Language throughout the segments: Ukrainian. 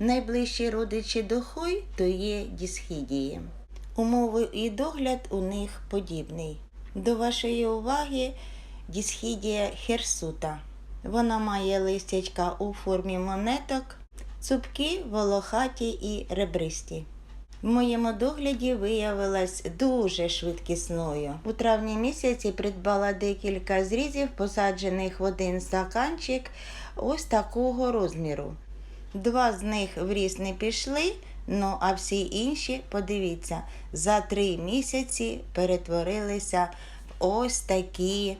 Найближчі родичі дохой то є дісхідії. Умови і догляд у них подібний. До вашої уваги дісхідія херсута. Вона має листячка у формі монеток, цупкі, волохаті і ребристі. В моєму догляді виявилась дуже швидкісною. У травні місяці придбала декілька зрізів, посаджених в один стаканчик ось такого розміру. Два з них в ріс не пішли, ну а всі інші, подивіться, за три місяці перетворилися в ось такі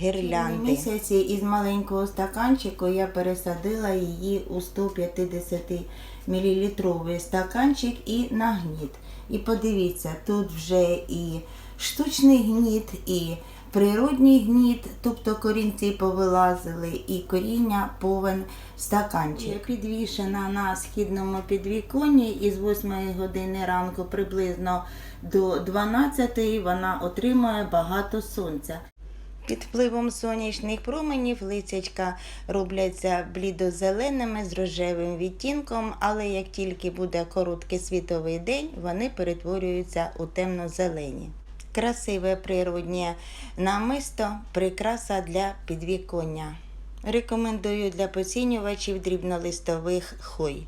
гірлянди. місяці із маленького стаканчику я пересадила її у 150 мл стаканчик і на гніт. І подивіться, тут вже і штучний гніт, і природній гніт, тобто корінці повилазили, і коріння повен стаканчик. Підвішена на східному підвіконні і з 8 години ранку приблизно до 12 вона отримує багато сонця. Під впливом сонячних променів лисячка робляться блідозеленими з рожевим відтінком, але як тільки буде короткий світовий день, вони перетворюються у темно-зелені. Красиве природнє намисто прикраса для підвіконня. Рекомендую для поцінювачів дрібнолистових хой.